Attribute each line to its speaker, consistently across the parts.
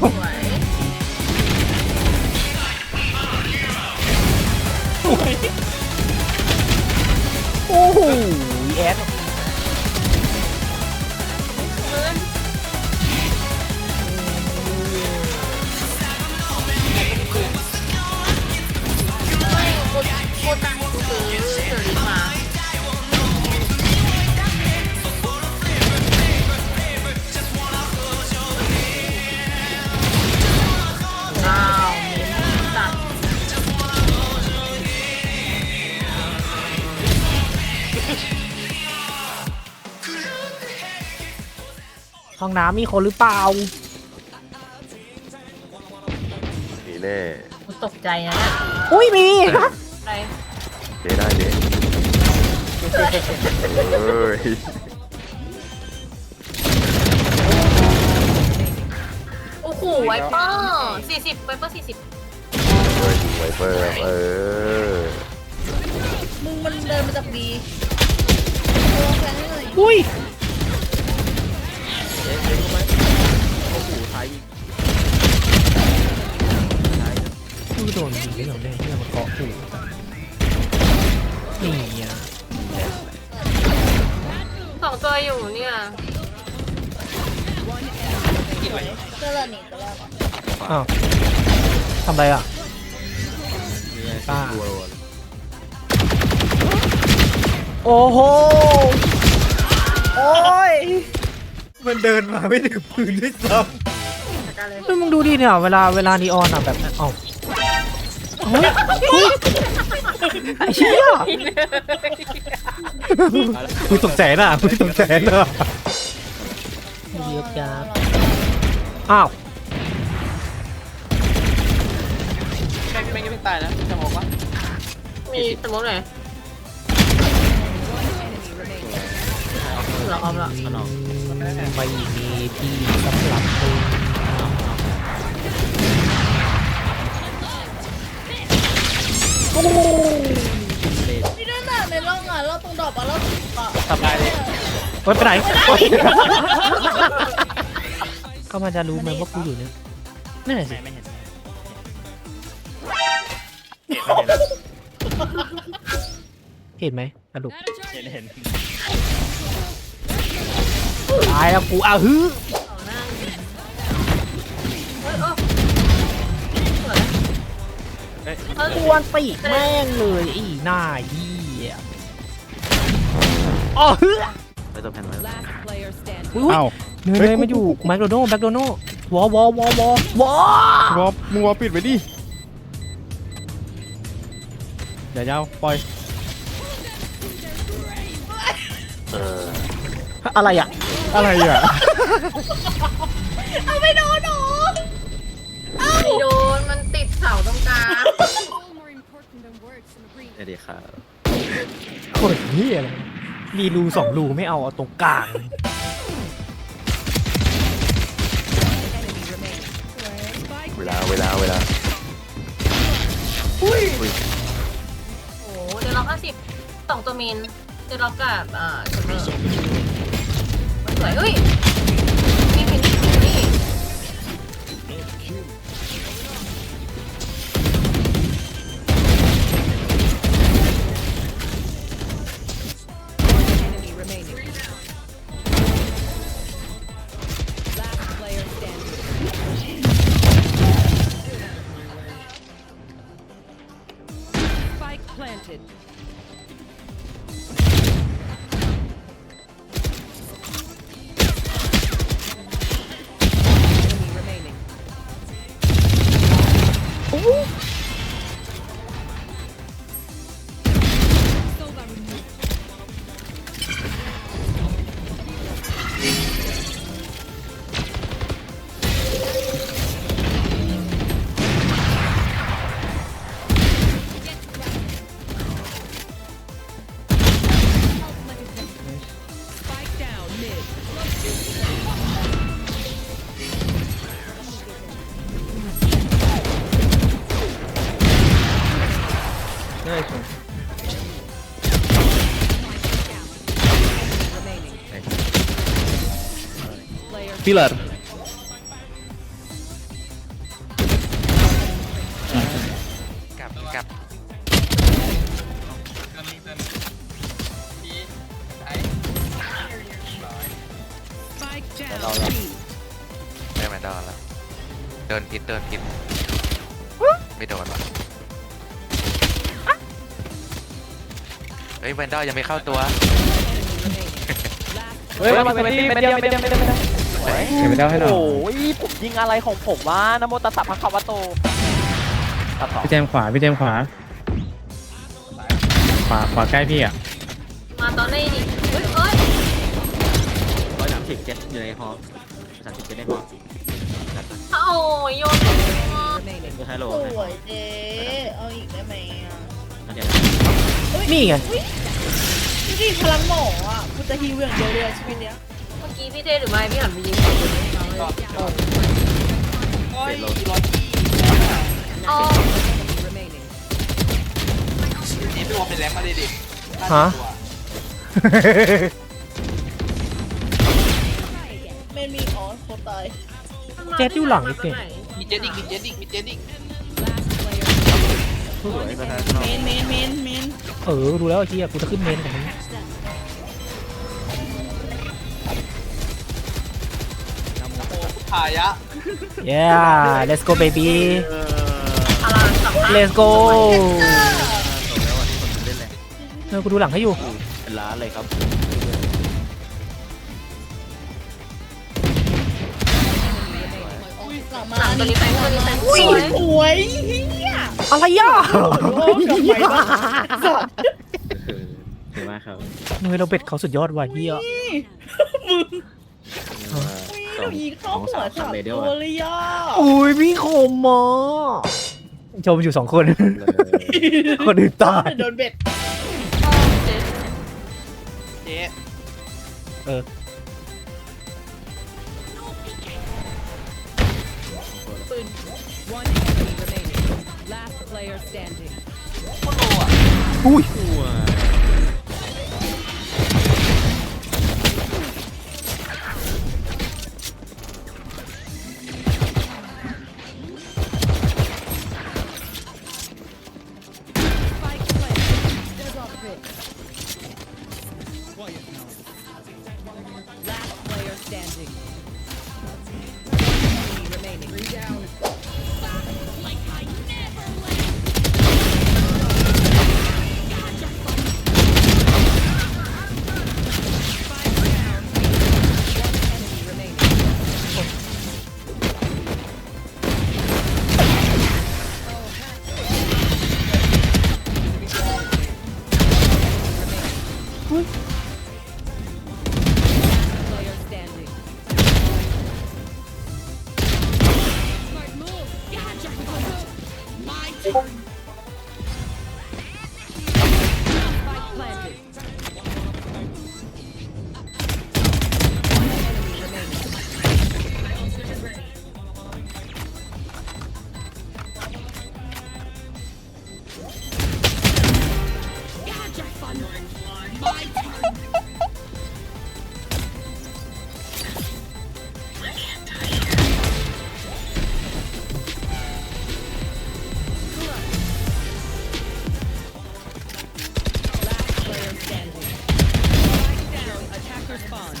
Speaker 1: สวย
Speaker 2: สวยโอ้โหแอด
Speaker 1: พื้นไม่กดกดตัง
Speaker 2: ห้องน้ำมีคนหรือเปล่า
Speaker 3: มีแน่
Speaker 1: กูตกใจนะเนี่ย
Speaker 2: อุ้ยมี
Speaker 1: อะไร
Speaker 3: เจ๊ได้เจ๊เฮ้ย
Speaker 1: โอ้โหไวเปอร์สี่สิบไวเปอร์สี่สิบ
Speaker 3: เฮ้ยไวเปอร์เออ
Speaker 4: มึงมันเดินมาจากบีโอ้แฟน ให้หน่อย
Speaker 2: อุ้ยกูโดนยิงได้หรอเนี่ยที่มาเกาะหูนี่อะ
Speaker 1: สองตัวอยู่เนี่ย
Speaker 4: ก็เลยหนีก็แล้ว
Speaker 2: อ้าวทำไรอะป้าโอ้โห โอ้ย มันเดินมาไม่ถึงพื้นด้วยซ้
Speaker 1: จัดการเลยำ
Speaker 2: เฮ้ยมึงดูดิเนี่ยเวลาเวลานีออนอะแบบเอ้าเฮ้ยเฮ้ยไอ้เชี่ยกูตกใจน่ะกูตกใจน่ะเยียบยาบอ้าว
Speaker 5: แม่งไม่ไม่ตายนะจะบอกว่า
Speaker 1: มีสมมติไหนเราเอาละ
Speaker 2: ไม่มีที่สำหรับมึง
Speaker 4: นี่ด้วยน่ะในร่องอะร่องตรงดอกอะร่องตรงอะ
Speaker 5: ทำลายเลย
Speaker 2: โอ๊ยไปไหนโอ๊ยก็มันจะรู้ไหมว่ากูอยู่เนี่ยนั่นแหละสิ
Speaker 5: ไม่เห็น
Speaker 2: เห็นไหมกระดูก
Speaker 5: เห็นเห็น
Speaker 2: ตายแล้วกูอ้าวฮือ
Speaker 1: เอาหน้าเฮ้ยเออสวยเออ
Speaker 2: กวนปีกแม่งเลยไอีหน้าเหี้ยอ๋อฮือ
Speaker 5: ไปตัวแผ่นไว้
Speaker 2: อุ้ยเนยเนยมาอยู่แมคโดนัลแมคโดนัลวอวอวอวอวอ
Speaker 6: วอลมึงวอลปิดไว้ดิเดี๋ยวยาวปล่อย
Speaker 3: เออ
Speaker 2: อะไรอะ
Speaker 6: อะไรอะ
Speaker 4: เอาไปโดนหนู
Speaker 1: ไม่โดนมันติดเสาตรงกลาง
Speaker 5: เดี๋ยวดีครับ
Speaker 2: โคตรเหี้ยอะไรมีรูสองรูไม่เอาเอาตรงกลาง
Speaker 3: เวลาเวลาเวลา
Speaker 1: โอ้โหเดี๋ยวเราห้าสิบสองตัวมินเดี๋ยวเรากับอ่าจุดนี้มันส วยเฮ้ย Pilar. Cặp, cặp.
Speaker 7: Spike down
Speaker 5: ไม่ไม่
Speaker 7: โด
Speaker 6: นแล้ว
Speaker 3: เดินผิดเดินผิดไม่โดนหรอกเฮ้ยแวนด้ายังไม่เข้าตัวไเฮ้
Speaker 5: ยมันเป็นเม็ดียเม็ดดีเม็ดดีเม็ดดี
Speaker 6: เก็บไปได้ให้หน่อย
Speaker 5: โอ้ยผมยิงอะไรของผมวะนะโมตัสสะพระคาวะโตตัดต่อ
Speaker 6: พี่แจมขวาพี่แจมขวา ขวาขวาใกล้พี่อะ
Speaker 1: มาตอนนี้ดิเฮ้ยเอ้ย
Speaker 8: ร้อยสามสิบเจ็ดอยู่ในฮอสามสิบเจ็ดในฮอ
Speaker 1: โอ้ยโยน
Speaker 7: Remaining.
Speaker 8: คือฮัลโหล
Speaker 4: สวยเจ๊เอาอีกได้ไหมอะ
Speaker 8: เดี๋ยว
Speaker 2: นี่ไง
Speaker 4: ดูดิพลังหมออะกูจะฮีวอย่างเดียวเลยอะชีวิตเนี้ย
Speaker 1: เมื่อ กี้พี่เท่หรือไม่พี่หันไปยิงคนอื่นให้เขาเลย
Speaker 5: โอ้ยร้อยยี่
Speaker 1: อ๋อ
Speaker 7: Remaining.
Speaker 5: นี่ไปรวมเป็นแรงมาดิดิ
Speaker 2: ฮะ
Speaker 4: เมนมีอ๋อโคตรตาย
Speaker 2: เจ็ดอยู่หลังอีกเนี่ย
Speaker 5: มีเจดิกมีเจดิกมีเจดิก
Speaker 7: Last player.
Speaker 8: ผู้สวยก็ได้
Speaker 4: เมนเมนเมนเมน
Speaker 2: เออ ดูแล้วไอ้เหี้ยกูจะขึ้นเมนกับมึง
Speaker 5: ขายะ
Speaker 2: yeah let's go baby
Speaker 1: พลังสัมภาษณ์
Speaker 2: let's go
Speaker 8: ส่งแล้ววันนี้คนเล่นแรง
Speaker 2: เออกูดูหลังให้อยู่
Speaker 8: เป็นล้านเลยครับ
Speaker 4: หลัง
Speaker 1: ห
Speaker 4: มา
Speaker 1: ลังตัวนี้ไปตัวนี้ไป
Speaker 4: อุ้ย
Speaker 1: สวย
Speaker 4: สวยเฮีย
Speaker 2: อะไรอะ
Speaker 4: โอ้ยกลับไปบ้านสัตว์
Speaker 8: เห็นไหมครับ
Speaker 2: เฮ้ยเราเบ็ดเขาสุดยอดว่ะเฮีย
Speaker 8: สอง
Speaker 4: ยิง
Speaker 8: ส
Speaker 4: เข้า
Speaker 8: อง
Speaker 4: หั
Speaker 8: สาวม
Speaker 4: สั
Speaker 8: สาม
Speaker 4: ตว์
Speaker 8: เรเดียล
Speaker 4: ตัวเลยอะ
Speaker 2: อุ้ยพี่คมมอชมอยู่สองคน คนอื่นตาย
Speaker 4: โดนเบ็ด
Speaker 5: เจ๊
Speaker 7: One enemy remaining. Last player standing.
Speaker 5: โคตรโลอะ
Speaker 2: อุ้ย
Speaker 7: Last player standing. Spike down. Attacker spawn.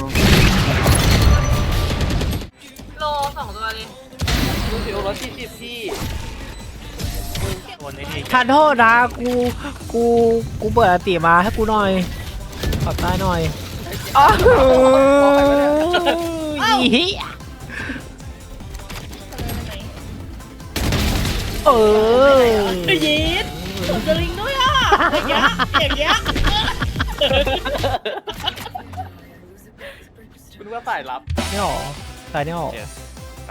Speaker 1: โล สองตัวเลย
Speaker 5: ดูสิร้อยสี่สิบพี่คนนี้
Speaker 2: ทานโทษนะกู กู กูเปิดอติมาให้กูหน่อยขอบตาหน่อยอ้าวอีเหี้ยเออ
Speaker 4: ยีดสวนสลิงด้วยอะอย่างเงี้ยอย่างเงี้ย
Speaker 5: คุณว่าสายลับ
Speaker 2: ไม่หรอตายไม่หรอ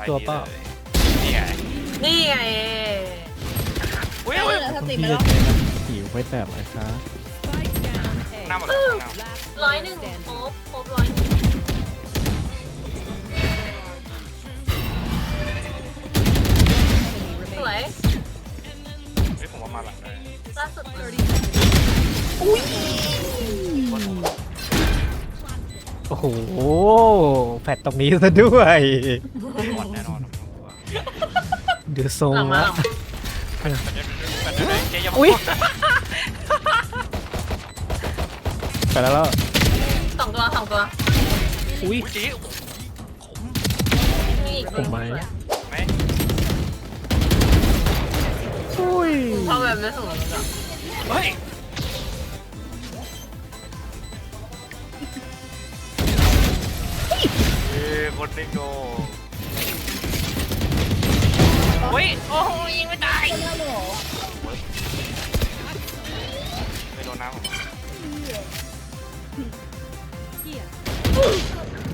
Speaker 2: ตัวเปล่า
Speaker 3: นี่ไง
Speaker 1: นี่ไง
Speaker 5: อุ้ย
Speaker 4: เอ
Speaker 5: อุ้ย
Speaker 4: อสติมาแล้ว
Speaker 6: หิวไม่แตกเลยครับ
Speaker 7: Spike down. A.
Speaker 5: หน้าหมดแล้ว
Speaker 7: Last
Speaker 1: ร้อย
Speaker 7: player
Speaker 1: หนึ่ง
Speaker 7: standing.
Speaker 1: ครบครบร้อยหนึ่ง
Speaker 7: Enemy
Speaker 1: สวย
Speaker 7: remaining.
Speaker 5: เฮ้ยผมว่ามาหลังเลย
Speaker 1: ล่าสุด
Speaker 2: โอ้โห แฟดตรงนี้ซะด้วย
Speaker 5: หม ดแน่นอน
Speaker 2: เดือดทรง
Speaker 1: หลังมา
Speaker 2: ละ
Speaker 1: หลัง
Speaker 5: แต่
Speaker 8: เจ๊ยัง
Speaker 6: อุ้ยไปแล้วแล้ว
Speaker 1: สองตัวสองตัว
Speaker 6: อุ้ย
Speaker 8: จี
Speaker 1: มีอีก
Speaker 6: ผมไหม
Speaker 8: ไหม
Speaker 6: อุ้ย
Speaker 1: พอแบบไม่สูงเลยอะ
Speaker 8: เฮ้ยเอ้ยคนนึงโด เฮ้ยโอ้ยยิงไม่ตาย
Speaker 4: คนละหรอ
Speaker 8: ไม่โดนน้ำผม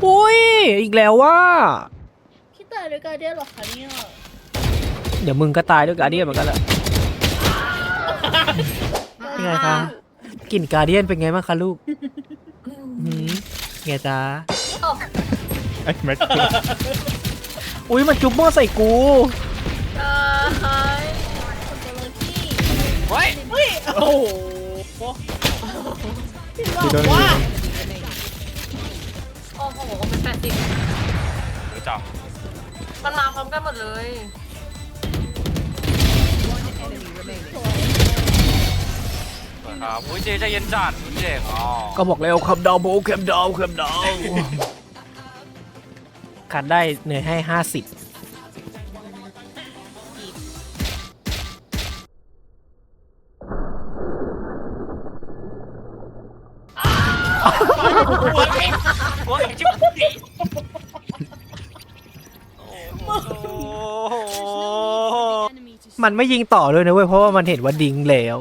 Speaker 2: อุ้ย อีกแล้วว่า
Speaker 4: พี่ตายด้วยการเดียนเหรอคะเนี่ย
Speaker 2: เดี๋ยวมึงก็ตายด้วยการเดียนเหมือนกันแหละเป็นไงคะกลิ่นการเดียนเป็นไงบ้างคะลูกหืมไงจ๊ะ
Speaker 1: โอ้
Speaker 6: ไอ้แม็ก
Speaker 2: อุ้ยมันจุ๊บโม่ใส่กู
Speaker 1: ตาย
Speaker 4: คนตัวเลยพี่
Speaker 8: เฮ้ย
Speaker 4: เฮ้ยโอ้โหพี่บอ
Speaker 6: พี่โด
Speaker 4: ก
Speaker 6: น
Speaker 4: ว่า
Speaker 1: โอ้โหเป็นแปดสิบ
Speaker 8: เดี๋ยวจับ
Speaker 1: มันมาพร้อมกันหมดเลย
Speaker 7: Enemy remaining.
Speaker 8: ครับอุ้ยเจ๊ใจเย็นจัดเจ๊อ๋อ
Speaker 2: ก็บอกแล้วคำดาวโบคำดาวคำดาวคันได้เหนื่อยให้ห้าสิบ มันไม่ยิงต่อเลยนะเว้ยเพราะว่ามันเห็นว่าดิงแล้ว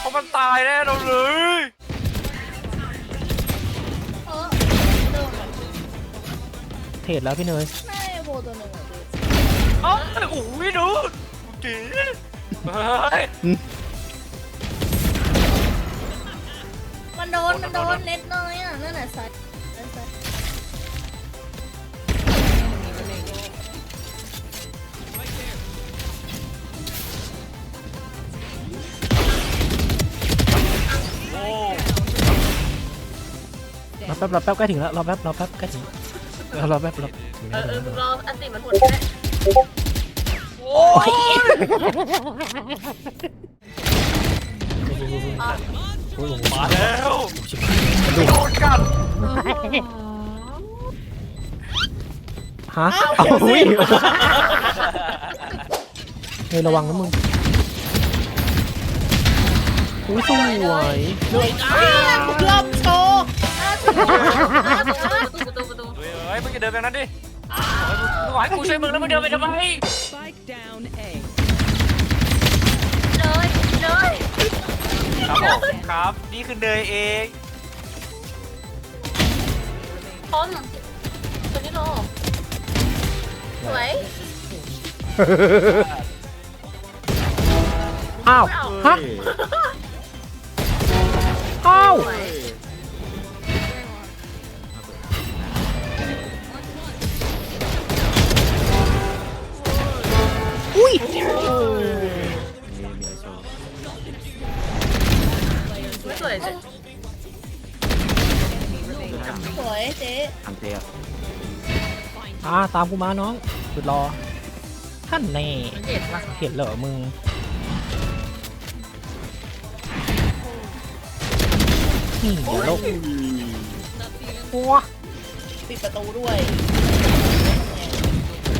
Speaker 8: เพราะมันตายแน่เราเลย
Speaker 4: เออโดนอะ
Speaker 2: เทรดแล้วพี่เนย
Speaker 4: น่าจะโบตัวหนึ่งอะพี่
Speaker 8: เอ้าโอ้ยดูจีเฮ้ย
Speaker 4: มันโดน มันโดนเน็ตน้อยอะ นั่นแหละไซด์
Speaker 2: ป๊บรอแป๊บใกล้ถึงแล้วรอแป๊บรอแป๊บใกล้ถึงรอรอแป๊บรอถึง
Speaker 1: เอ
Speaker 2: แล้ว
Speaker 1: อเอ
Speaker 2: ถึ
Speaker 1: อง
Speaker 2: แล้ว
Speaker 1: รออันติมันหมดแค่
Speaker 8: มาแล้วโดนกัด
Speaker 2: ฮะเอาอุ้ยเฮ้ยระวังนะมึงอุ้ยสวย
Speaker 4: รอบโชว์
Speaker 1: ประตูประตูประตู
Speaker 8: เฮ้ยเฮ้ยมึงจะเดินไปนั้นดิมึงหวายกูช่วยมึงแล้วมึงเดินไปทำไม
Speaker 7: Spike down A.
Speaker 1: เลยเลย
Speaker 8: ครับผมครับ นี่คือเนยเอง
Speaker 1: พนตัวนี้โลสวย
Speaker 2: อ้าว ฮะ อ้าว
Speaker 1: สวย
Speaker 8: ตา
Speaker 2: มกูมาน้องหยุดรอท่านแน่
Speaker 1: เจ็บว่ะ
Speaker 2: เห็นเหรอมึงนี่เดี๋ยวโลกหัว
Speaker 4: ปิดประตูด้วย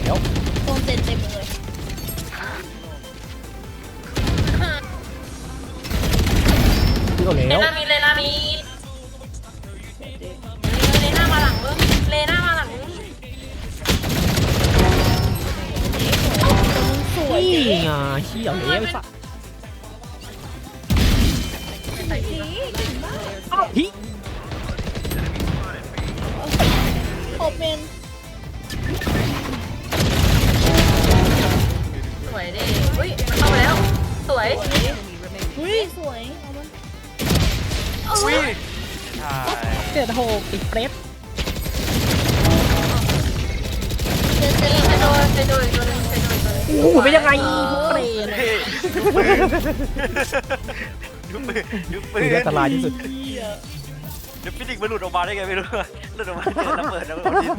Speaker 2: เดี๋ยว
Speaker 4: โดนเต็มเต็มเลย
Speaker 2: พี่ก็
Speaker 1: เล
Speaker 2: แล้ว
Speaker 1: น่ามีเลน่ามีเลน่ามาหลังมึงเลน่า
Speaker 2: นี่
Speaker 4: เจ๊
Speaker 2: ไงเชี่ยเลยไอ้สัส
Speaker 1: ใส่ดี
Speaker 2: อ้าวพี่
Speaker 4: โอเมน
Speaker 1: สวยดิอุ้ยมันเข้าไปแล้ว สวย
Speaker 4: เฮ้ยสวยเอามัน
Speaker 8: อุ้ยใช่
Speaker 2: เจ็ดหกติดเฟรส
Speaker 4: เจ๊เจ๊
Speaker 1: นี่ไปโดนไปโดนอีกตัวหนึงไป โดนอีกตัวหนึง
Speaker 2: โอ้โหเป็นยังไงเฟรส
Speaker 8: เฮ้ยดูปืนดูปืน
Speaker 2: คืออันตรายที่สุด
Speaker 8: เดี๋ยวฟินิกมันหลุดออกมาได้ไงไม่รู้อะหลุดออกมาเจอระเบิดแล้วมันดิ้น